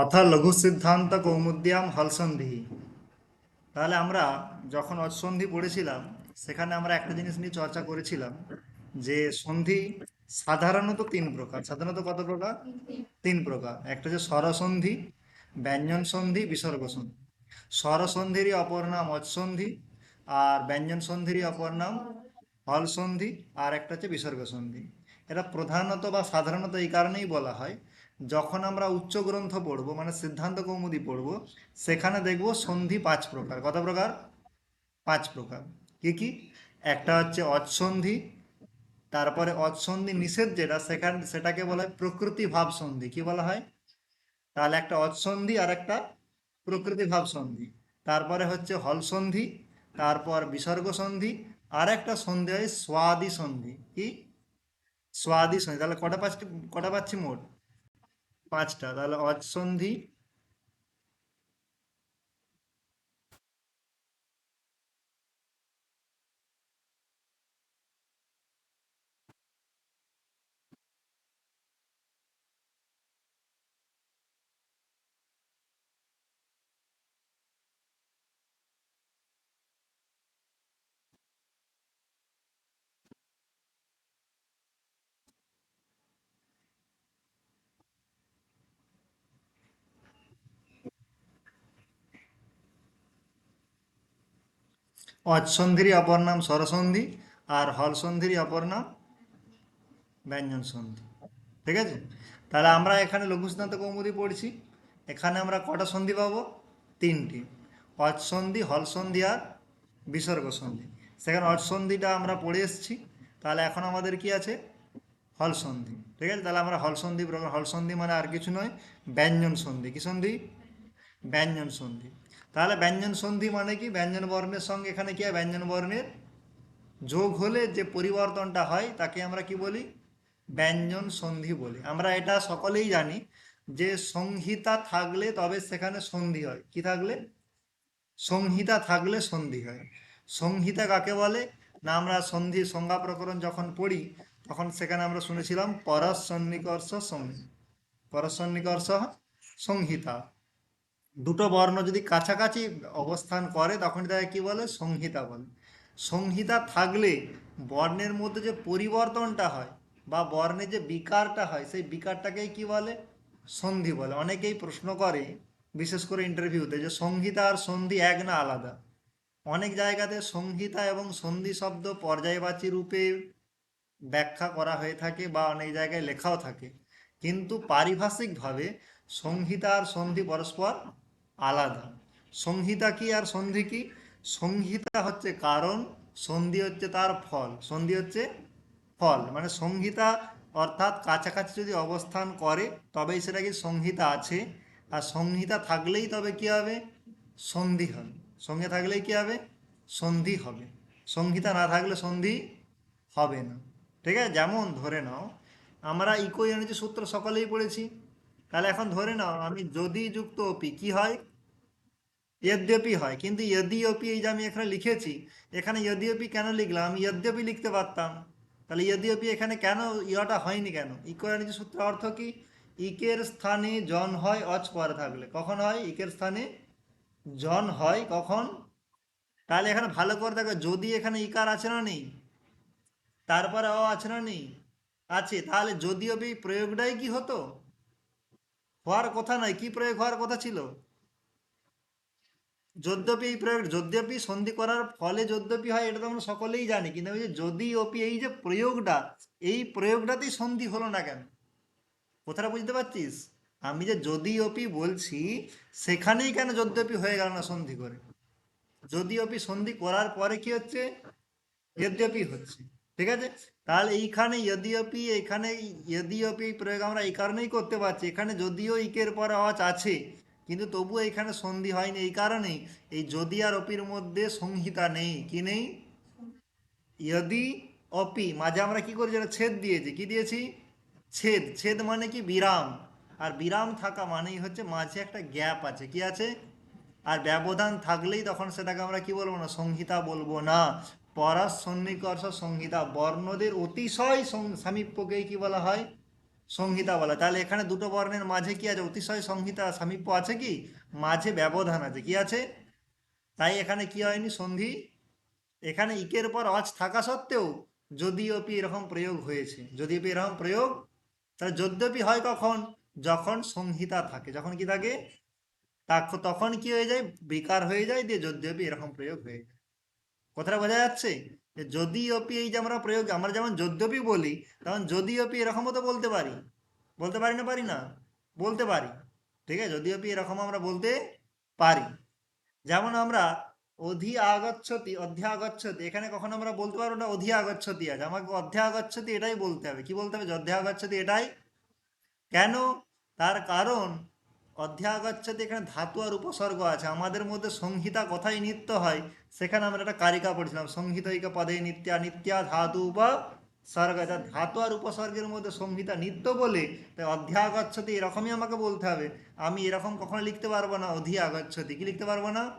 অথ লঘু সিদ্ধান্ত কৌমুদ্যাম হলসন্ধি তাহলে আমরা যখন অসন্ধি পড়েছিলাম, সেখানে আমরা একটা জিনিস নিয়ে চর্চা করেছিলাম, যে সন্ধি সাধারণত তিন প্রকার। সাধারণত কত প্রকার? তিন প্রকার। একটা হচ্ছে স্বরসন্ধি, ব্যঞ্জন সন্ধি, বিসর্গ সন্ধি। স্বরসন্ধিরই অপর নাম অৎসন্ধি আর ব্যঞ্জন সন্ধিরই অপর নাম হল সন্ধি, আর একটা হচ্ছে বিসর্গ সন্ধি। এটা প্রধানত বা সাধারণত এই কারণেই বলা হয় যখন আমরা উচ্চ গ্রন্থ পড়ব মানে সিদ্ধান্ত কৌমুদি পড়ব, সেখানে দেখব সন্ধি পাঁচ প্রকার। কত প্রকার? পাঁচ প্রকার। কি কি? একটা হচ্ছে অৎসন্ধি তারপরে অৎসন্ধি নিষেধ যেটা, সেখান, সেটাকে বলা হয় প্রকৃতি ভাব সন্ধি। কি বলা হয়? তাহলে একটা অৎসন্ধি আর একটা প্রকৃতি ভাব সন্ধি। তারপরে হচ্ছে হল সন্ধি, তারপর বিসর্গ সন্ধি আর একটা সন্ধি হয় স্বাদি সন্ধি। কি? স্বাদি সন্ধি। তাহলে কটা পাঁচটি, কটা পাচ্ছি মোট? পাঁচটা তাহলে অৎসন্ধি অৎসন্ধিরই অপর নাম স্বরসন্ধি আর হল সন্ধিরই অপর নাম ব্যঞ্জন সন্ধি। ঠিক আছে? তাহলে আমরা এখানে লঘু সিদ্ধান্ত কৌমুদি পড়ছি। এখানে আমরা কটা সন্ধি পাবো? তিনটি। অৎসন্ধি হলসন্ধি আর বিসর্গ সন্ধি সেখানে অৎসন্ধিটা আমরা পড়ে এসেছি। তাহলে এখন আমাদের কি আছে? হলসন্ধি। ঠিক আছে? তাহলে আমরা হল সন্ধি প্রকার হল সন্ধি মানে আর কিছু নয়, ব্যঞ্জন সন্ধি। কি সন্ধি? ব্যঞ্জন সন্ধি। তাহলে ব্যঞ্জন সন্ধি মানে কি? ব্যঞ্জন বর্ণের সঙ্গে এখানে কি হয়? ব্যঞ্জন বর্ণের যোগ হলে যে পরিবর্তনটা হয়, তাকে আমরা কি বলি? ব্যঞ্জন সন্ধি বলি। আমরা এটা সকলেই জানি যে সংহিতা থাকলে তবে সেখানে সন্ধি হয়। কি থাকলে? সংহিতা থাকলে সন্ধি হয়। সংহিতা কাকে বলে? না, আমরা সন্ধি সংজ্ঞা প্রকরণ যখন পড়ি, তখন সেখানে আমরা শুনেছিলাম পরশ সন্নিকর্ষ সংহি পরশ সন্নিকর্ষ সংহিতা। দুটো বর্ণ যদি কাছাকাছি অবস্থান করে, তখন তাকে কি বলে? সংহিতা বলে। সংহিতা থাকলে বর্ণের মধ্যে যে পরিবর্তনটা হয় বা বর্ণে যে বিকারটা হয়, সেই বিকারটাকেই কি বলে? সন্ধি বলে। অনেকেই প্রশ্ন করে, বিশেষ করে ইন্টারভিউতে যে সংহিতা আর সন্ধি এক না আলাদা। অনেক জায়গাতে সংহিতা এবং সন্ধি শব্দ পর্যায়বাচী রূপে ব্যাখ্যা করা হয়ে থাকে বা অনেক জায়গায় লেখাও থাকে। কিন্তু পারিভাষিকভাবে সংহিতা আর সন্ধি পরস্পর আলাদা। সংহিতা কি আর সন্ধি কি? সংহিতা হচ্ছে কারণ, সন্ধি হচ্ছে তার ফল। সন্ধি হচ্ছে ফল। মানে সংহিতা অর্থাৎ কাছাকাছি যদি অবস্থান করে, তবেই সেটা কি সংহিতা আছে। আর সংহিতা থাকলেই তবে কি হবে? সন্ধি হবে। সঙ্গে থাকলেই কি হবে? সন্ধি হবে। সংহিতা না থাকলে সন্ধি হবে না। ঠিক আছে? যেমন ধরে নাও, আমরা ইকো এনার্জি সূত্র সকলেই পড়েছি। তাহলে এখন ধরে নাও, আমি যদি যুক্ত অপি কি হয়? যদ্যপি হয়। কিন্তু যদিওপি এই যে আমি এখানে লিখেছি, এখানে যদিওপি কেন লিখলাম? আমি যদ্যপি লিখতে পারতাম। তাহলে যদিওপি এখানে কেন ইয়টা হয়নি কেন? ইকো এনার্জি সূত্রের অর্থ কি? ইকের স্থানে জন হয় অচ পরে থাকলে। কখন হয়? ইকের স্থানে জন হয় কখন? তাহলে এখানে ভালো করে দেখো, যদি এখানে ইকার আছে না নেই? তারপরে অ আছে না নেই? আছে। তাহলে যদিও এই প্রয়োগটাই কি হতো? হওয়ার কথা নয় কি প্রয়োগ হওয়ার কথা ছিল? যদ্যপি এই প্রয়োগ, যদ্যপি সন্ধি করার ফলে যদ্যপি হয়, এটা তো আমরা সকলেই জানি, কিন্তু যে যদি অপি এই যে প্রয়োগটা, এই প্রয়োগটাতেই সন্ধি হলো না কেন? কথাটা বুঝতে পারছিস? আমি যে যদি অপি বলছি, সেখানেই কেন যদ্যপি হয়ে গেল না সন্ধি করে? যদি অপি সন্ধি করার পরে কি হচ্ছে? যদ্যপি হচ্ছে। ঠিক আছে? তাহলে এইখানে যদিওপি এখানে যদিওপি প্রয়োগ আমরা এই কারণেই করতে পারছি। এখানে যদিও ইকের পর আওয়াজ আছে, কিন্তু তবুও এখানে সন্ধি হয়নি। এই কারণেই এই যদি আর অপির মধ্যে সংহিতা নেই। কি নেই? যদি অপি, মাঝে আমরা কি করেছি? এটা ছেদ দিয়েছি। কি দিয়েছি? ছেদ। ছেদ মানে কি? বিরাম। আর বিরাম থাকা মানেই হচ্ছে মাঝে একটা গ্যাপ আছে। কি আছে? আর ব্যবধান থাকলেই তখন সেটাকে আমরা কি বলব না? সংহিতা বলব না। পরাস সন্নিকর্ষ সংহিতা, বর্ণদের অতিশয় সামীপ্যকেই কি বলা হয়? সংহিতা বলা। তাহলে এখানে দুটো বর্ণের মাঝে কি আছে? অতিশয় সংহিতা, সামীপ্য আছে কি? মাঝে ব্যবধান আছে। কি আছে? তাই এখানে কি হয়নি? সন্ধি। এখানে ইকের পর অজ থাকা সত্ত্বেও যদিওপি এরকম প্রয়োগ হয়েছে। যদিওপি এরকম প্রয়োগ, তাহলে যদ্যপি হয় কখন? যখন সংহিতা থাকে। যখন কি থাকে? তখন কি হয়ে যায়? বেকার হয়ে যায় দিয়ে যদ্যপি এরকম প্রয়োগ হয়ে যায়। কথাটা বোঝা যাচ্ছে? যে যদিওপি এই যে আমরা প্রয়োগ, আমরা যেমন যদ্যপি বলি তখন যদিওপি এরকমও তো বলতে পারি। বলতে পারি না পারি না? বলতে পারি। ঠিক আছে? যদিওপি এরকম আমরা বলতে পারি। যেমন আমরা অধি আগচ্ছতি অধ্যাগচ্ছতি, এখানে কখন আমরা বলতে পারব না অধি আগচ্ছতি আছে। আমাকে অধ্যাগচ্ছতি এটাই বলতে হবে। কি বলতে হবে? যে অধ্যাগচ্ছতি এটাই। কেন? তার কারণ অধ্যাগচ্ছতি এখানে ধাতু আর উপসর্গ আছে। আমাদের মধ্যে সংহিতা কথাই নিত্য হয়। সেখানে আমরা একটা কারিকা পড়েছিলাম সংহিতৈকা পদে নিত্যা নিত্যা ধাতু উপসর্গ এটা ধাতু আর উপসর্গের মধ্যে সংহিতা নিত্য বলে, তাই অধ্যা অধ্যাগচ্ছতি এরকমই আমাকে বলতে হবে। আমি এরকম কখনো লিখতে পারব না অধি আগচ্ছতি কি লিখতে পারব না?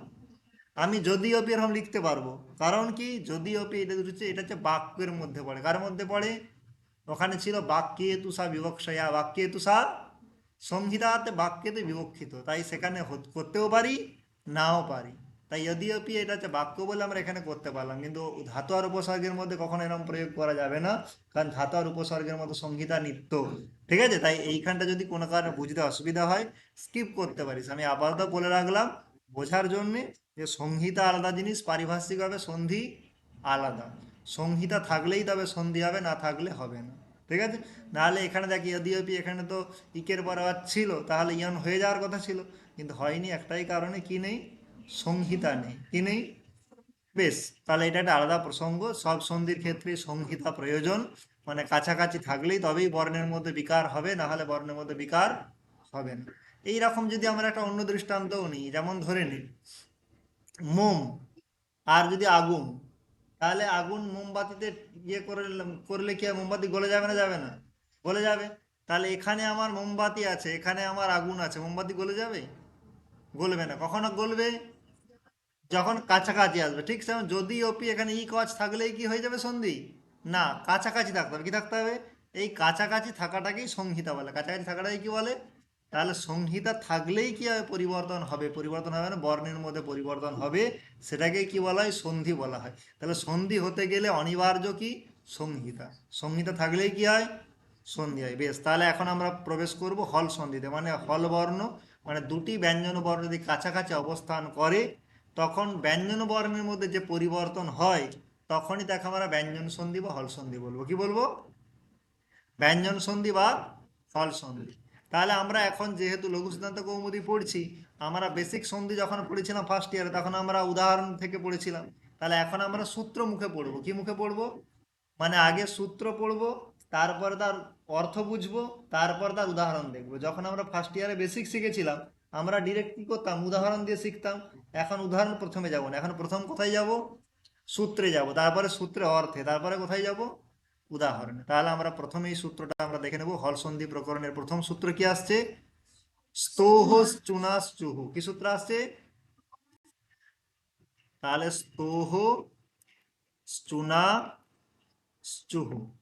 আমি যদিওপি এরকম লিখতে পারব। কারণ কি? যদিওপি এটা হচ্ছে এটা হচ্ছে বাক্যের মধ্যে পড়ে। কার মধ্যে পড়ে? ওখানে ছিল বাক্যে তুষা বিবক্ষয়া বাক্যে তুষা সংহিতাতে বাক্যেতে বিবক্ষিত। তাই সেখানে করতেও পারি, নাও পারি। তাই যদিওপি এটা হচ্ছে বাক্য বলে আমরা এখানে করতে পারলাম। কিন্তু ধাতু আর উপসর্গের মধ্যে কখনো এরকম প্রয়োগ করা যাবে না, কারণ ধাতু আর উপসর্গের মধ্যে সংহিতা নিত্য। ঠিক আছে? তাই এইখানটা যদি কোনো কারণে বুঝতে অসুবিধা হয় স্কিপ করতে পারিস। আমি আপাতত বলে রাখলাম, বোঝার জন্যে যে সংহিতা আলাদা জিনিস পারিভাষিকভাবে সন্ধি আলাদা। সংহিতা থাকলেই তবে সন্ধি হবে, না থাকলে হবে না। ঠিক আছে? নাহলে এখানে দেখি যদিওপি এখানে তো ইকের পর আবার ছিল, তাহলে ইয়ন হয়ে যাওয়ার কথা ছিল। কিন্তু হয়নি, একটাই কারণে কি নেই? সংহিতা নেই। কি নেই বেশ, তাহলে এটা একটা আলাদা প্রসঙ্গ। সব সন্ধির ক্ষেত্রে সংহিতা প্রয়োজন। মানে কাছাকাছি থাকলেই তবেই বর্ণের মধ্যে বিকার হবে, না হলে বর্ণের মধ্যে বিকার হবে না। এইরকম যদি আমরা একটা অন্য দৃষ্টান্তও নিই, যেমন ধরে নিই মোম আর যদি আগুন, তাহলে আগুন মোমবাতিতে ইয়ে করে করলে কি মোমবাতি গলে যাবে না যাবে না? গলে যাবে। তাহলে এখানে আমার মোমবাতি আছে, এখানে আমার আগুন আছে, মোমবাতি গলে যাবে? গলবে না। কখনো গলবে? যখন কাছাকাছি আসবে, ঠিক সেমন যদি ওপি এখানে ই কচ থাকলেই কি হয়ে যাবে সন্ধি? না, কাছাকাছি থাকতে হবে। কি থাকতে হবে? এই কাছাকাছি থাকাটাকেই সংহিতা বলে। কাছাকাছি থাকাটাকে কি বলে? তাহলে সংহিতা থাকলেই কি হবে? পরিবর্তন হবে। পরিবর্তন হবে না বর্ণের মধ্যে পরিবর্তন হবে। সেটাকে কি বলা হয়? সন্ধি বলা হয়। তাহলে সন্ধি হতে গেলে অনিবার্য কি? সংহিতা। সংহিতা থাকলেই কি হয়? সন্ধি হয়। বেশ, তাহলে এখন আমরা প্রবেশ করব হল সন্ধিতে। মানে হল বর্ণ মানে দুটি ব্যঞ্জন বর্ণ যদি কাছাকাছি অবস্থান করে তখন ব্যঞ্জন বর্ণের মধ্যে যে পরিবর্তন হয়, তখনই তাকে আমরা ব্যঞ্জন সন্ধি বা হল সন্ধি বলব। কি বলব? ব্যঞ্জন সন্ধি বা হল সন্ধি। তাহলে আমরা এখন যেহেতু লঘু সিদ্ধান্ত কৌমুদি পড়ছি, আমরা বেসিক সন্ধি যখন পড়েছিলাম ফার্স্ট ইয়ারে তখন আমরা উদাহরণ থেকে পড়েছিলাম। তাহলে এখন আমরা সূত্র মুখে পড়ব। কি মুখে পড়ব? মানে আগে সূত্র পড়ব, তারপর তার অর্থ বুঝব, তারপর তার উদাহরণ দেখব। যখন আমরা ফার্স্ট ইয়ারে বেসিক শিখেছিলাম আমরা ডিরেক্ট কি করতাম? উদাহরণ দিয়ে শিখতাম। এখন উদাহরণ প্রথমে যাব না। এখন প্রথম কোথায় যাব? সূত্রে যাব। তারপরে সূত্রে অর্থে। তারপরে কোথায় যাব? উদাহরণে। তাহলে আমরা প্রথমে এই সূত্রটা আমরা দেখে নেব। হলসন্ধি প্রকরণের প্রথম সূত্র কি আসছে? স্তোহ চুনাস চুহু কি সূত্র আসছে? তাহলে স্তোহ চুনা চুহু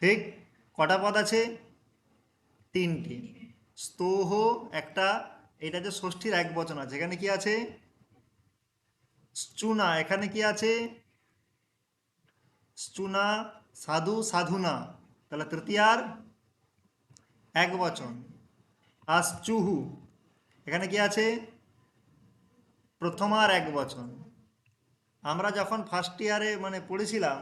ঠিক? কটা পদ আছে? তিনটি। স্তোহ একটা এটা যে ষষ্ঠীর এক বচন আছে এখানে কি আছে? চুনা, এখানে কি আছে? চুনা, সাধু, সাধুনা। তাহলে তৃতীয়ার এক বচন। আর চুহু এখানে কি আছে? প্রথমার এক বচন। আমরা যখন ফার্স্ট ইয়ারে মানে পড়েছিলাম,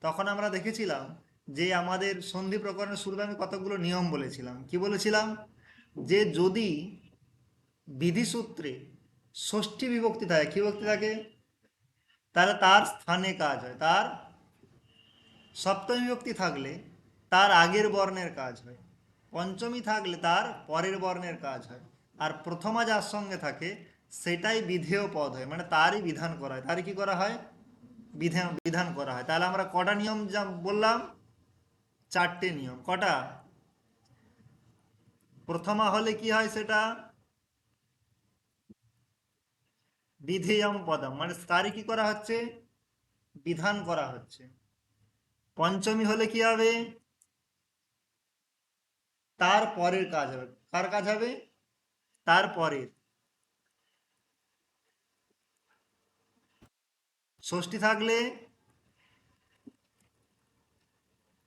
তখন আমরা দেখেছিলাম যে আমাদের সন্ধি প্রকরণের শুরুতে আমি কতগুলো নিয়ম বলেছিলাম। কি বলেছিলাম? যে যদি বিধিসূত্রে ষষ্ঠী বিভক্তি থাকে। কি বিভক্তি থাকে? তাহলে তার স্থানে কাজ হয়। তার সপ্তমী বিভক্তি থাকলে তার আগের বর্ণের কাজ হয়। পঞ্চমী থাকলে তার পরের বর্ণের কাজ হয়। আর প্রথমা যার সঙ্গে থাকে, সেটাই বিধেয় পদ হয়। মানে তারই বিধান করা হয়। তারই কি করা হয়? বিধান বিধান করা হয়। তাহলে আমরা কটা নিয়ম যা বললাম? চারটে নিয়ম। কটা? প্রথমা হলে কি হয় সেটা? বিধেয়ম পদম মানে তারই কি করা হচ্ছে? বিধান করা হচ্ছে। পঞ্চমী হলে কি হবে? তার পরের কাজ হবে। কার কাজ হবে? তার পরের। ষষ্ঠী থাকলে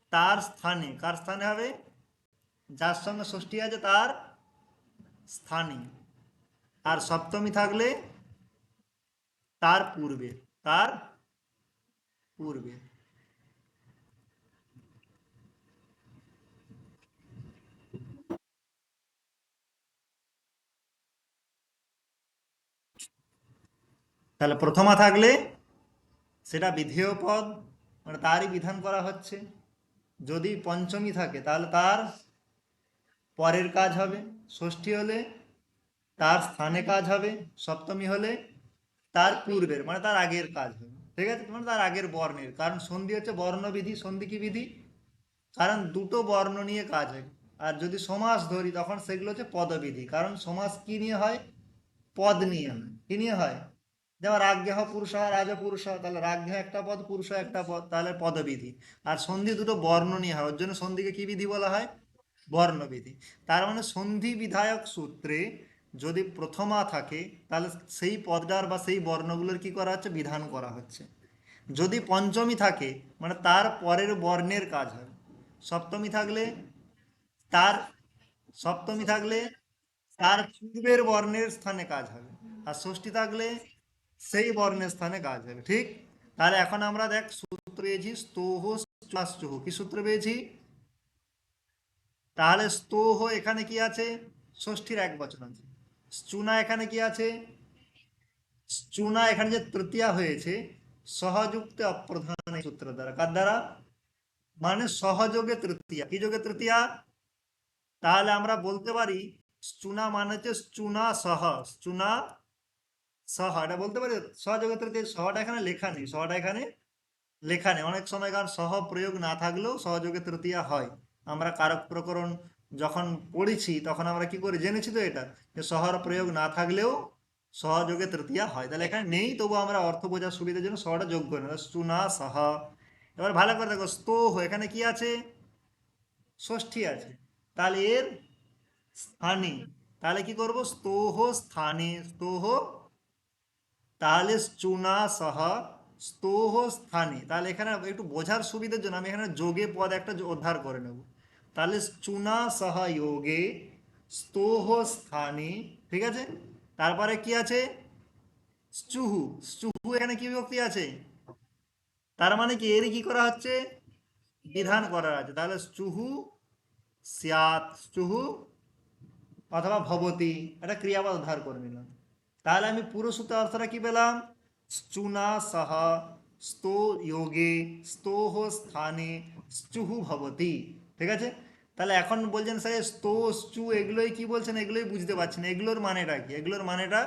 তার স্থানে, কার স্থানে হবে? যার সঙ্গে ষষ্ঠী আছে তার স্থানে। আর সপ্তমী থাকলে তার পূর্বে তার পূর্বে। তাহলে প্রথমা থাকলে সেটা বিধেয় পদ মানে তারই বিধান করা হচ্ছে। যদি পঞ্চমী থাকে, তাহলে তার পরের কাজ হবে। ষষ্ঠী হলে তার স্থানে কাজ হবে। সপ্তমী হলে তার পূর্বের মানে তার আগের কাজ হবে ঠিক আছে? মানে তার আগের বর্ণের। কারণ সন্ধি হচ্ছে বর্ণবিধি, সন্ধি কি বিধি? কারণ দুটো বর্ণ নিয়ে কাজ হয়। আর যদি সমাস ধরি, তখন সেগুলো হচ্ছে পদবিধি। কারণ সমাস কি নিয়ে হয়? পদ নিয়ে হয়। কি নিয়ে হয়? যেমন রাজ্ঞ পুরুষ, রাজা পুরুষ, তাহলে রাজ্ঞ একটা পদ, পুরুষ একটা পদ, তাহলে পদবিধি। আর সন্ধি দুটো বর্ণ নিয়ে হয়। ওর জন্য সন্ধিকে কি বিধি বলা হয়? বর্ণবিধি। তার মানে সন্ধি বিধায়ক সূত্রে যদি প্রথমা থাকে, তাহলে সেই পদটার বা সেই বর্ণগুলোর কি করা হচ্ছে? বিধান করা হচ্ছে। যদি পঞ্চমী থাকে মানে তার পরের বর্ণের কাজ হবে সপ্তমী থাকলে তার, সপ্তমী থাকলে তার পূর্বের বর্ণের স্থানে কাজ হবে। আর ষষ্ঠী থাকলে সেই বর্ণের স্থানে কাজ হবে। ঠিক? তাহলে এখন আমরা দেখ, সূত্র পেয়েছি, স্তোহ চুহ কি সূত্র পেয়েছি? তাহলে স্তোহ এখানে কি আছে? ষষ্ঠীর এক বচন আছে। চুনা এখানে কি আছে? চুনা এখানে যে তৃতীয়া হয়েছে, সহযুক্ত অপ্রধান সূত্র দ্বারা। কার দ্বারা? মানে সহযোগে তৃতীয়া। কি যোগে তৃতীয়া? তাহলে আমরা বলতে পারি চুনা মানে হচ্ছে চুনা সহ। চুনা সহ। এটা বলতে পারি? সহযোগে তৃতীয়। সহটা এখানে লেখা নেই। সহটা এখানে লেখা নেই। অনেক সময় কারণ সহ প্রয়োগ না থাকলেও সহযোগে তৃতীয়া হয়। আমরা কারক প্রকরণ যখন পড়েছি, তখন আমরা কি করে? জেনেছি তো এটা, যে সহর প্রয়োগ না থাকলেও সহযোগে তৃতীয়া হয়। তাহলে এখানে নেই, তবু আমরা অর্থ বোঝার সুবিধার জন্য সহটা যোগ না চুনা সহ। এবার ভালো করে দেখো, স্তোহ, এখানে কি আছে? ষষ্ঠী আছে। তাহলে এর স্থানে, তাহলে কি করব? স্তোহ স্থানে, স্তোহ, তাহলে চুনা সহ, স্তোহ স্থানে। তাহলে এখানে একটু বোঝার সুবিধার জন্য আমি এখানে যোগে পদ একটা উদ্ধার করে নেব। তাহলে চুনা সহযোগে স্তোহ স্থানে, ঠিক আছে? তারপরে কি আছে? চুহু চুহু এখানে কি বিভক্তি আছে? তার মানে কি? এর কি করা হচ্ছে? বিধান করা আছে। তাহলে চুহু স্যাত চুহু অথবা ভবতি এটা ক্রিয়াপদ উদ্ধার করে নিলাম। তাহলে আমি পুরো সূত্র অর্থটা কি পেলাম? চুনা সহ যোগে স্তোহ স্থানে চুহু ভবতি, ঠিক আছে? তাহলে এখন বলছেন স্যার स्तो চু, এগুলোই কি বলছেন? এগুলোই বুঝতে পারছেন এগুলোর মানেটা কি? এগুলোর মানেটা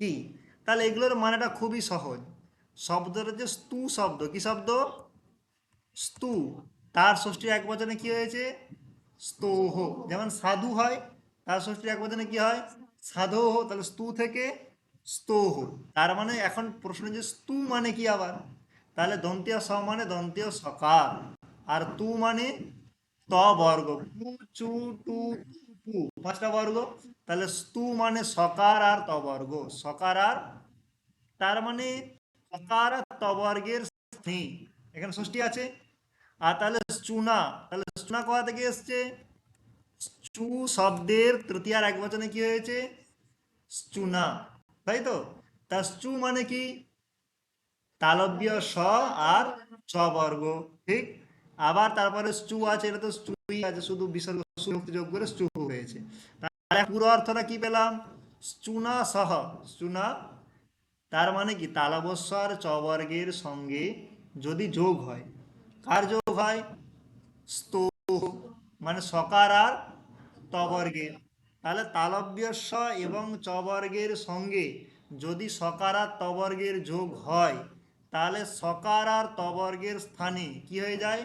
কি? তাহলে এগুলোর মানেটা খুবই সহজ। শব্দটা হচ্ছে স্তু শব্দ। কি শব্দ? স্তু। তার ষষ্ঠী এক বচনে কি হয়েছে? স্তোহ। যেমন সাধু হয়, তার ষষ্ঠী এক বচনে কি হয়? সাধোহ। তাহলে স্তু থেকে স্তোহ। তার মানে এখন প্রশ্ন যে স্তু মানে কি আবার? তাহলে দন্তীয় স মানে দন্তীয় সকার আর তু মানে ত বর্গ। চু, টু, পু পাঁচটা বর্গ। তাহলে স্তু মানে সকার আর ত বর্গ। সকার আর তার মানে সকার আর ত বর্গের এখানে ষষ্ঠী আছে। আর তাহলে চুনা। তাহলে চুনা কোথা থেকে এসছে? চু শব্দের তৃতীয়ার এক বচনে কি হয়েছে? চুনা। তাই তো? তা চু মানে কি? তালব্য, স আর চ বর্গ। ঠিক? আবার তারপরে চু আছে, এটা তো স্টুই আছে, শুধু বিসর্গ যোগ করে চু হয়েছে তাহলে পুরো অর্থটা কি পেলাম? চুনা সহ। চুনা তার মানে কি? তালবস্য আর চ বর্গের সঙ্গে যদি যোগ হয়, কার যোগ হয়? স্তোহ মানে সকার আর তবর্গের। তাহলে তালব্যস্য এবং চবর্গের সঙ্গে যদি সকার আর তবর্গের যোগ হয়, তাহলে সকার আর তবর্গের স্থানে কি হয়ে যায়?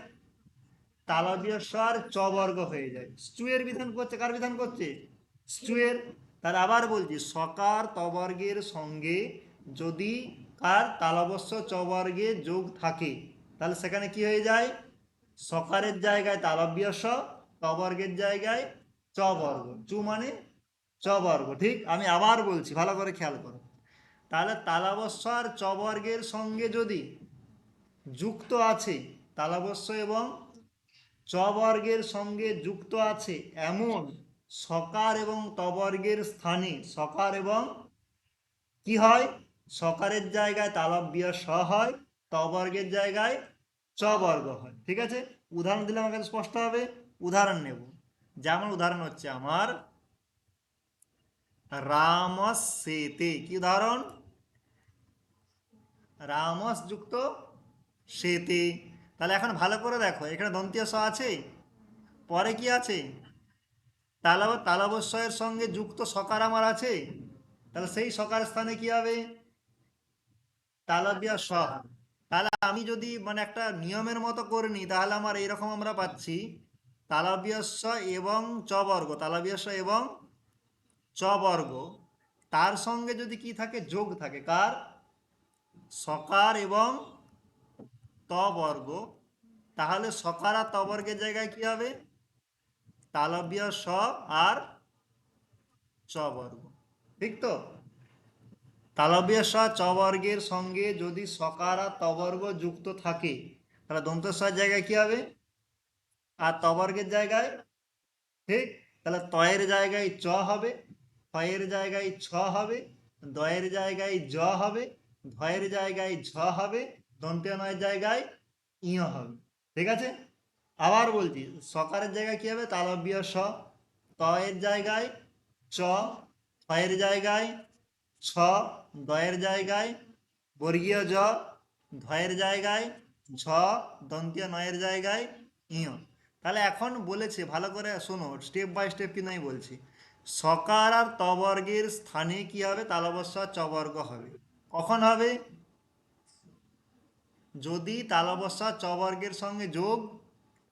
তালব্যস্য আর চবর্গ হয়ে যায়। স্টুয়ের বিধান করছে, কার বিধান করছে? স্টুয়ের। তাহলে আবার বলছি, সকার তবর্গের সঙ্গে যদি কার তালবস্য চবর্গে যোগ থাকে, তাহলে সেখানে কি হয়ে যায়? সকারের জায়গায় তালব্যস্য তবর্গের জায়গায় চ বর্গ। চু মানে চবর্গ ঠিক? আমি আবার বলছি, ভালো করে খেয়াল করো। তাহলে তালাবস্য আর চবর্গের সঙ্গে যদি যুক্ত আছে, তালাবস্য এবং চ বর্গের সঙ্গে যুক্ত আছে এমন সকার এবং তবর্গের স্থানে। সকার এবং কি হয়? সকারের জায়গায় তালব্য স হয়, তবর্গের জায়গায় চ বর্গ হয়। ঠিক আছে? উদাহরণ দিলে আমাকে স্পষ্ট হবে। উদাহরণ নেব। যেমন উদাহরণ হচ্ছে আমার রামস সেতে কি উদাহরণ? রামস যুক্ত সেতে। তাহলে এখন ভালো করে দেখো, এখানে দন্তীয় স আছে, পরে কি আছে? তালাব, তালাবস্বয়ের সঙ্গে যুক্ত সকার আমার আছে, তাহলে সেই সকার স্থানে কি হবে? তালাবিয়া স। তাহলে আমি যদি মানে একটা নিয়মের মতো করে নিই, তাহলে আমার এইরকম আমরা পাচ্ছি তালবিয়স্ব এবং চ বর্গ তালবিয়স্ব এবং চ বর্গ। তার সঙ্গে যদি কি থাকে? যোগ থাকে। কার? সকার এবং ত বর্গ তাহলে সকার আর ত বর্গের জায়গায় কি হবে? তালব্য স আর চ বর্গ ঠিক তো? তালব্য স চ বর্গের সঙ্গে যদি সকার তবর্গ যুক্ত থাকে, তাহলে দন্তস্বর জায়গায় কি হবে? আর তবর্গের জায়গায়? ঠিক? তাহলে তয়ের জায়গায় চ হবে ফয়ের জায়গায় ছ হবে, দয়ের জায়গায় জ হবে, ধয়ের জায়গায় ঝ হবে দন্তীয় নয়ের জায়গায়, ইয় হবে। ঠিক আছে? আবার বলছি, সকারের জায়গায় কি হবে? তালব্য স তয়ের জায়গায়, চ ফয়ের জায়গায়, ছ দয়ের জায়গায়, বর্গীয় জ ধয়ের জায়গায়, ঝ, দন্তীয় নয়ের জায়গায়, ইয়। তাহলে এখন বলেছে, ভালো করে শোনো স্টেপ বাই স্টেপ কি আমি বলছি। সকার আর তবর্গের স্থানে কি হবে? তালবস্য চবর্গ হবে। কখন হবে? যদি তালবস্যা চবর্গের সঙ্গে যোগ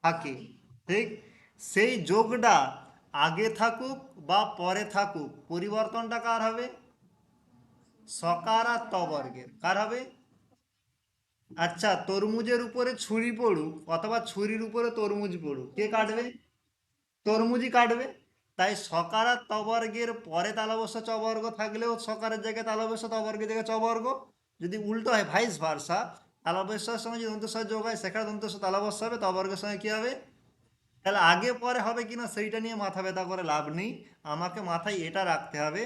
থাকে, ঠিক? সেই যোগটা আগে থাকুক বা পরে থাকুক, পরিবর্তনটা কার হবে? সকার তবর্গের কার হবে? আচ্ছা তরমুজের উপরে ছুরি পড়ুক অথবা ছুরির উপরে তরমুজ পড়ুক, কে কাটবে? তরমুজই কাটবে। তাই সকার তবর্গের পরে তালবস্য চবর্গ থাকলেও সকারের জায়গায় তালবস্য তবর্গের জায়গায় চবর্গ যদি উল্টো হয় ভাইস ভার্সা তালবস্যার সঙ্গে যদি দন্তস্বর যোগ হয় সেখানে দন্তস্ব তালবস্য হবে তবর্গের সঙ্গে কী হবে? তাহলে আগে পরে হবে কিনা সেইটা নিয়ে মাথা ব্যথা করে লাভ নেই। আমাকে মাথায় এটা রাখতে হবে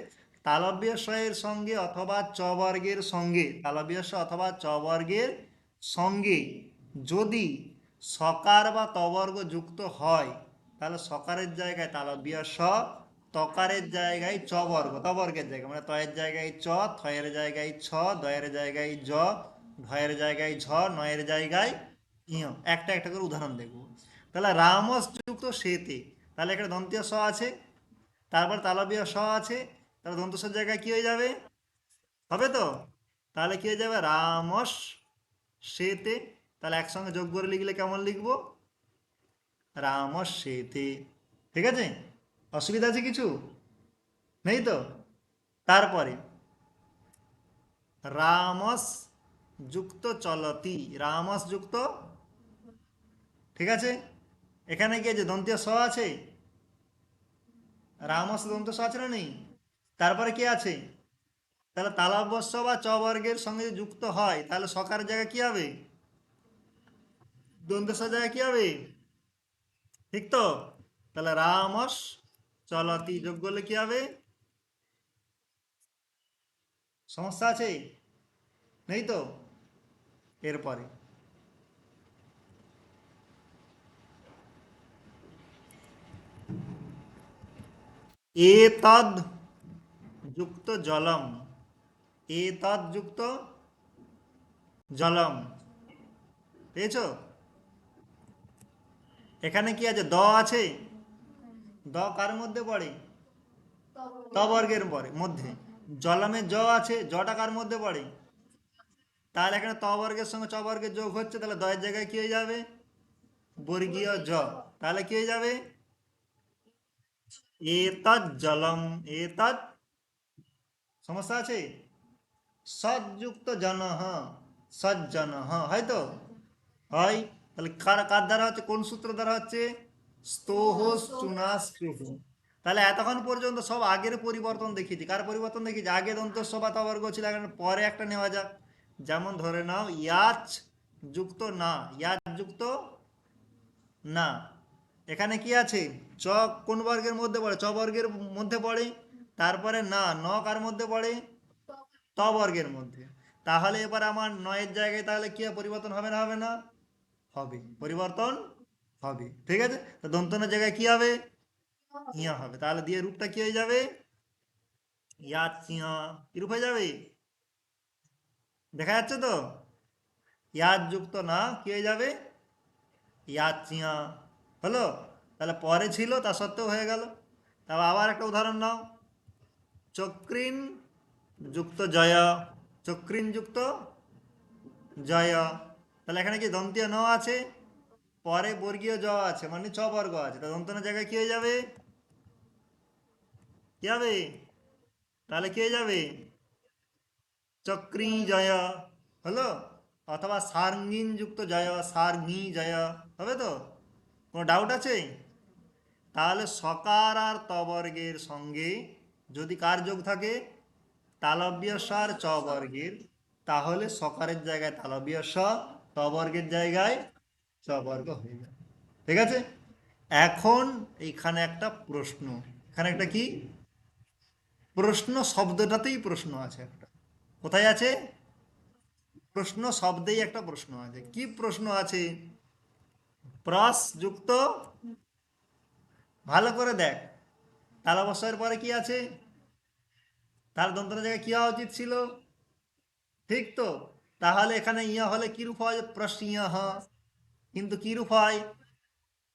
তালব্যস্বয়ের সঙ্গে অথবা চবর্গের সঙ্গে তালব্যস্ব অথবা চবর্গের সঙ্গে যদি সকার বা তবর্গ যুক্ত হয়, তাহলে সকারের জায়গায় তালব্য স তকারের জায়গায় চ বর্গ তবর্গের জায়গায় মানে তয়ের জায়গায় চ, থয়ের জায়গায় ছ, দয়ের জায়গায় জ ভয়ের জায়গায় ঝ, নয়ের জায়গায় ইয়। একটা একটা করে উদাহরণ দেখব তাহলে রামস যুক্ত সেতে, তাহলে এখানে দন্তীয় স আছে, তারপর তালবীয় স আছে, তাহলে দন্তসের জায়গায় কি হয়ে যাবে? হবে তো? তাহলে কি হয়ে যাবে? রামস সেতে, তাহলে একসঙ্গে যোগ করে লিখলে কেমন লিখব? রামস সেতে। ঠিক আছে? অসুবিধা আছে কিছু? নেই তো? তারপরে, রামস যুক্ত চলতি, রামস যুক্ত। ঠিক আছে? এখানে গিয়ে যে দন্তীয় স আছে, রামস দন্ত স আছে না নেই? তারপরে কি আছে? তাহলে তালাবস্য বা চ বর্গের সঙ্গে যুক্ত হয়, তাহলে সকার জায়গায় কি হবে? দন্ত স জায়গায় কি হবে? ঠিক তো? তাহলে রামস চলতি যোগ করলে কি হবে? সমস্যা আছে? নেই তো? এরপরে। এতদ যুক্ত জলম। এতদ যুক্ত জলম। পেয়েছ? এখানে কি আছে? দ আছে? দ কার মধ্যে পড়ে? ত বর্গের। পরে মধ্যে। জলমে জ আছে। জটা কার মধ্যে পড়ে? তাহলে এখানে ত বর্গের সঙ্গে চ বর্গের যোগ হচ্ছে, তাহলে দয়ের জায়গায় কি হয়ে যাবে? বর্গীয় জ। তাহলে কি হয়ে যাবে? এতদ জলম এতদ সমস্যা আছে? সৎযুক্ত জন সজ্জন হয়তো হয়। তাহলে কার কার দ্বারা হচ্ছে? কোন সূত্র দ্বারা হচ্ছে? স্তোহ চুনাস্ক্রুহ তাহলে এতক্ষণ পর্যন্ত সব আগের পরিবর্তন দেখিয়েছি। কার পরিবর্তন দেখিয়েছি? আগে দন্তস্ব বা তবর্গ ছিল পরে একটা নেওয়া যাক। যেমন ধরে নাও, ইয়াচ যুক্ত না, ইয়াচ যুক্ত না। এখানে কি আছে? চ কোন বর্গের মধ্যে পড়ে? চ বর্গের মধ্যে পড়ে। তারপরে না, ন কার মধ্যে পড়ে? ত বর্গের মধ্যে। তাহলে এবার আমার নয়ের জায়গায় তাহলে কি পরিবর্তন হবে না হবে না? হবে। পরিবর্তন হবে। ঠিক আছে? দন্তনের জায়গায় কি হবে? ইয়া হবে। তাহলে দিয়ে রূপটা কি হয়ে যাবে? ইয়া চিয়া কি রূপ হয়ে যাবে? দেখা যাচ্ছে তো? ইয়াদ যুক্ত না, কি হয়ে যাবে? ইয়া চিয়া হলো? তাহলে পরে ছিল, তা সত্ত্বেও হয়ে গেল। তারপর আবার একটা উদাহরণ নাও। চক্রিন যুক্ত জয়। চক্রিন যুক্ত জয়। তাহলে এখানে কি দন্তীয় ন আছে? পরে বর্গীয় জ আছে মানে ছ বর্গ আছে। তা দন্তনের জায়গায় কি হয়ে যাবে? কি হবে? তাহলে কি হয়ে যাবে? চক্রী জয় হলো? অথবা সার্ঙ্গিন যুক্ত জয় সার্গি জয় হবে তো? কোনো ডাউট আছে? তাহলে সকার আর তবর্গের সঙ্গে যদি কার যোগ থাকে? তালব্য সার চ বর্গের তাহলে সকারের জায়গায় তালব্য স তবর্গের জায়গায় চ বর্গ হয়ে যাবে ঠিক আছে? এখন এইখানে একটা প্রশ্ন। এখানে একটা কি? প্রশ্ন শব্দটাতেই প্রশ্ন আছে একটা। কোথায় আছে? প্রশ্ন শব্দেই একটা প্রশ্ন আছে। কি প্রশ্ন আছে? প্রস যুক্ত? ভালো করে দেখ। তাল অবশ্যের পরে কি আছে? তার দন্তনের জায়গায় কি হওয়া উচিত ছিল? ঠিক তো? তাহলে এখানে ইয়া হলে কি রূপ হয়? প্রশ্ন হ। কিন্তু কি রূপ হয়?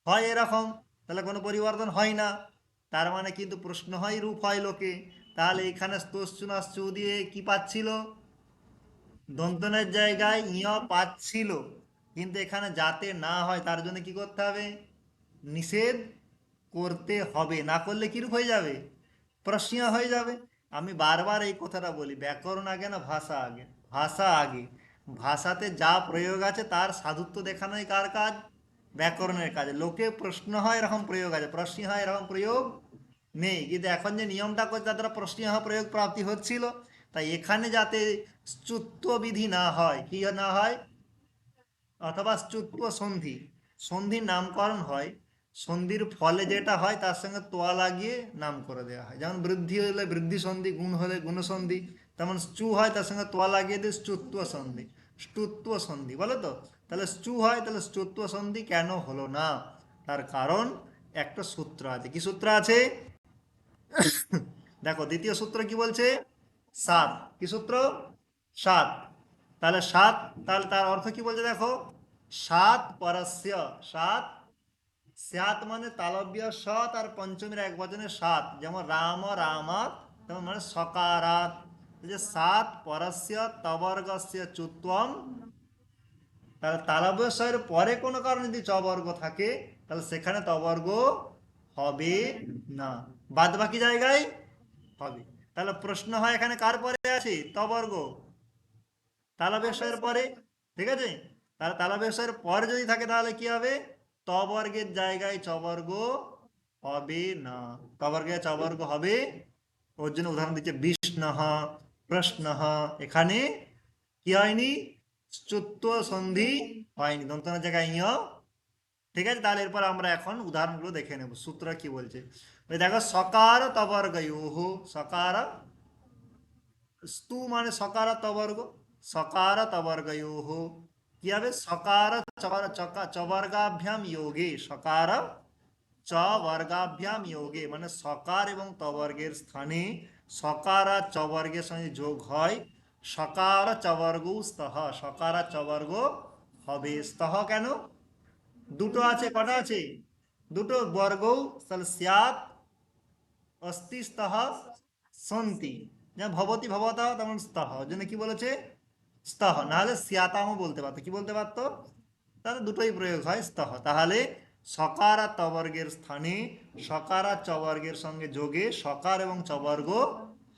হয় এরকম। তাহলে কোনো পরিবর্তন হয় না। তার মানে কিন্তু প্রশ্ন হয় রূপ হয় লোকে। তাহলে এখানে স্তোষচুনাশ্চু দিয়ে কি পাচ্ছিল? দন্তনের জায়গায় ইয় পাচ্ছিল। কিন্তু এখানে যাতে না হয়, তার জন্য কি করতে হবে? নিষেধ করতে হবে। না করলে কিরূপ হয়ে যাবে? প্রশ্ন হয়ে যাবে। আমি বারবার এই কথাটা বলি, ব্যাকরণ আগে না ভাষা আগে? ভাষা আগে। ভাষাতে যা প্রয়োগ আছে, তার সাধুত্ব দেখানোই কার কাজ? ব্যাকরণের কাজ। লোকে প্রশ্ন হয়, এরকম প্রয়োগ আছে। প্রশ্ন হয়, এরকম প্রয়োগ নেই। কিন্তু এখন যে নিয়মটা করছে তার দ্বারা প্রশ্ন হয় প্রয়োগ প্রাপ্তি হচ্ছিল। তাই এখানে যাতে বিধি না হয়, কি না হয়? অথবা চ্যুত্ব সন্ধি সন্ধির নামকরণ হয়। সন্ধির ফলে যেটা হয়, তার সঙ্গে তোয়া লাগিয়ে নাম করে দেওয়া হয়। যেমন বৃদ্ধি হলে বৃদ্ধি সন্ধি, গুণ হলে গুণসন্ধি তেমন চু হয়, তার সঙ্গে তোয়া লাগিয়ে দিয়ে স্টুত্ব সন্ধি স্টুত্ব সন্ধি বলো তো? তাহলে চু হয়, তাহলে স্টুত্ব সন্ধি কেন হলো না? তার কারণ একটা সূত্র আছে। কি সূত্র আছে? দেখো, দ্বিতীয় সূত্র কি বলছে? সাত। কি সূত্র? সাত। তাহলে সাত, তাহলে তার অর্থ কি বলছে দেখো? সাত পরস্য, সাত। সাত মানে তালব্য সৎ আর পঞ্চমীর এক বচনে সাত। যেমন রাম রামাত তেমন মানে সকারাত। যে সাত পরস্য, তবর্গস্য চুত্বম। তাহলে সয়ের পরে কোনো কারণে যদি চবর্গ থাকে, তাহলে সেখানে তবর্গ হবে না। বাদ বাকি জায়গায় হবে। তাহলে প্রশ্ন হয় এখানে কার পরে আছে? তবর্গ। তালবেশের পরে, ঠিক আছে? তাহলে তালবেশের পরে যদি থাকে তাহলে কি হবে? তবর্গের জায়গায় চবর্গ হবে না। তবর্গে চবর্গ হবে ওর জন্য উদাহরণ দিচ্ছে, বিষ্ণহ প্রশ্ন এখানে কি হয়নি? চতুর্থ সন্ধি হয়নি। দন্তনের জায়গায় ইয় ঠিক আছে? তাহলে এরপর আমরা এখন উদাহরণগুলো দেখে নেব। সূত্র কি বলছে? দেখো, সকার তবর্গ ইউহ সকার স্তু মানে সকার তবর্গ সকার তবর্গ ইউহ কি হবে? সকার চবর্গাভ্যাম যোগে, সকার চ বর্গাভ্যাম যোগে মানে সকার এবং তবর্গের স্থানে সকার চবর্গের সঙ্গে যোগ হয়। সকার চবর্গ স্তহ সকার চবর্গ হবে স্তহ কেন? দুটো আছে, কটা আছে? দুটো বর্গ তাহলে স্যাত অস্তি স্তহ সন্তি। যেমন ভবতি ভবত তেমন স্তহ জন্য কি বলেছে? স্তহ নাহলে স্যাতামও বলতে পারতো। কি বলতে পারতো? তাহলে দুটোই প্রয়োগ হয় স্তহ তাহলে সকার তবর্গের স্থানে সকার চবর্গের সঙ্গে যোগে সকার এবং চবর্গ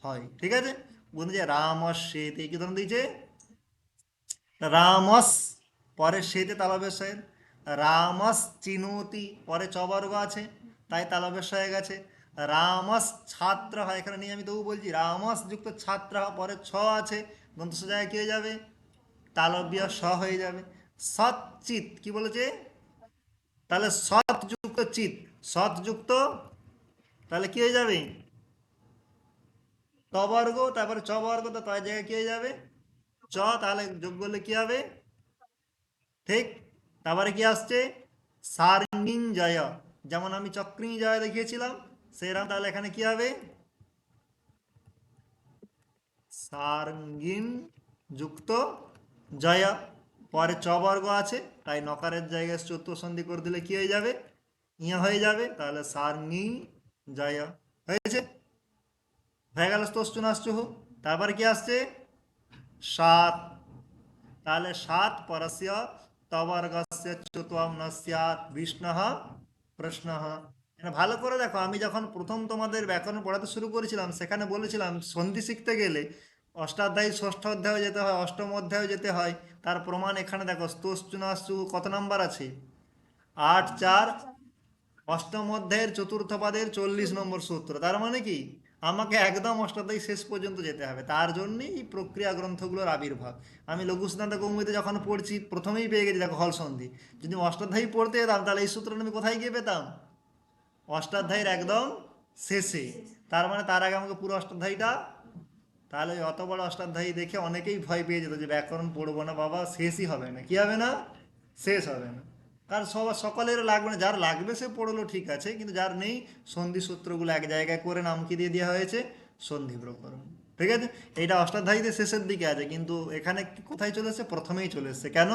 হয়। ঠিক আছে? বলতে যে রামস সেতে, কি ধরনের দিয়েছে? রামস পরে সেতে শ্বেতে তালবেশ রামস চিনুতি পরে চবর্গ আছে, তাই তালবেশ হয়ে গেছে। রামস ছাত্র হয়, এখানে নিয়ে আমি তবু বলছি রামস যুক্ত ছাত্র পরে ছ আছে দন্ত জায়গায় কি হয়ে যাবে? তালব্য স হয়ে যাবে। সৎচিত কি বলেছে? তাহলে সৎ যুক্ত চিত সৎ যুক্ত তাহলে কি হয়ে যাবে? তবর্গ তারপরে চ বর্গ, তো তার জায়গায় কি হয়ে যাবে? চ, তাহলে যোগ করলে কি হবে? ঠিক? তারপরে কি আসছে? সার্ঙ্গিন জয় যেমন আমি চক্রিং জয় দেখিয়েছিলাম, সেরকম তাহলে এখানে কি হবে? সার্ঙ্গিন যুক্ত জয়। পরে চ বর্গ আছে, তাই নকারের জায়গায় চতুর্থ সন্ধি করে দিলে কি হয়ে যাবে? ইয়া হয়ে যাবে, তাহলে সার্ঙ্গি জয় হয়েছে? হয়ে গেল স্তোষ্টনাশ্চুহ তারপরে কি আসছে? সাত। তাহলে সাত পরস্য তবর্গস্য চতুয়াম ন স্যাৎ বিষ্ণ প্রশ্ন ভালো করে দেখো, আমি যখন প্রথম তোমাদের ব্যাকরণ পড়াতে শুরু করেছিলাম, সেখানে বলেছিলাম, সন্ধি শিখতে গেলে অষ্টাধ্যায়ী ষষ্ঠ অধ্যায়ে যেতে হয়, অষ্টম অধ্যায়ে যেতে হয়, তার প্রমাণ এখানে দেখো স্তোষ্টনাশ্চু কত নাম্বার আছে? আট, চার, অষ্টম অধ্যায়ের চতুর্থ পাদের চল্লিশ নম্বর সূত্র। তার মানে কি? আমাকে একদম অষ্টাধ্যায়ী শেষ পর্যন্ত যেতে হবে। তার জন্যই এই প্রক্রিয়া গ্রন্থগুলোর আবির্ভাব। আমি লঘু সিদ্ধান্ত কৌমুদিতে যখন পড়ছি, প্রথমেই পেয়ে গেছি, দেখো হল সন্ধি যদি অষ্টাধ্যায়ী পড়তে যেতাম, তাহলে এই সূত্রটা আমি কোথায় গিয়ে পেতাম? অষ্টাধ্যায়ের একদম শেষে। তার মানে তার আগে আমাকে পুরো অষ্টাধ্যায়ীটা, তাহলে ওই অত বড় অষ্টাধ্যায়ী দেখে অনেকেই ভয় পেয়ে যেত যে ব্যাকরণ পড়ব না, বাবা, শেষই হবে না। কি হবে না? শেষ হবে না। কারণ সবার সকলের লাগবে না। যার লাগবে সে পড়ল, ঠিক আছে, কিন্তু যার নেই, সন্ধি সূত্রগুলো এক জায়গায় করে নাম কি দিয়ে দেওয়া হয়েছে, সন্ধি প্রকরণ। ঠিক আছে? এইটা অষ্টাধ্যায়ীতে শেষের দিকে আছে, কিন্তু এখানে কোথায় চলে এসছে? প্রথমেই চলে এসছে। কেন?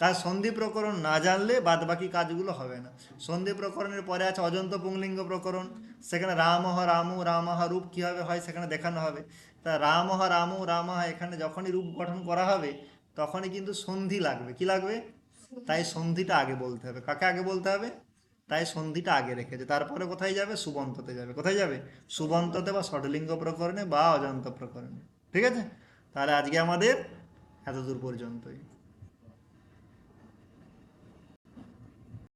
কাজ সন্ধি প্রকরণ না জানলে বাদ বাকি কাজগুলো হবে না। সন্ধি প্রকরণের পরে আছে অজন্ত পুংলিঙ্গ প্রকরণ। সেখানে রামহ, রামু, রামাহা রূপ কীভাবে হয় সেখানে দেখানো হবে। তা রামহ, রামু, রামাহা এখানে যখনই রূপ গঠন করা হবে, তখনই কিন্তু সন্ধি লাগবে। কি লাগবে? তাই সন্ধিটা আগে বলতে হবে। কাকে আগে বলতে হবে? তাই সন্ধিটা আগে রেখেছে তারপরে কোথায় যাবে? সুবন্ততে যাবে। কোথায় যাবে? সুবন্ততে বা ষডলিঙ্গ প্রকরণে বা অজন্ত প্রকরণে। ঠিক আছে? তাহলে আজকে আমাদের এতদূর পর্যন্তই।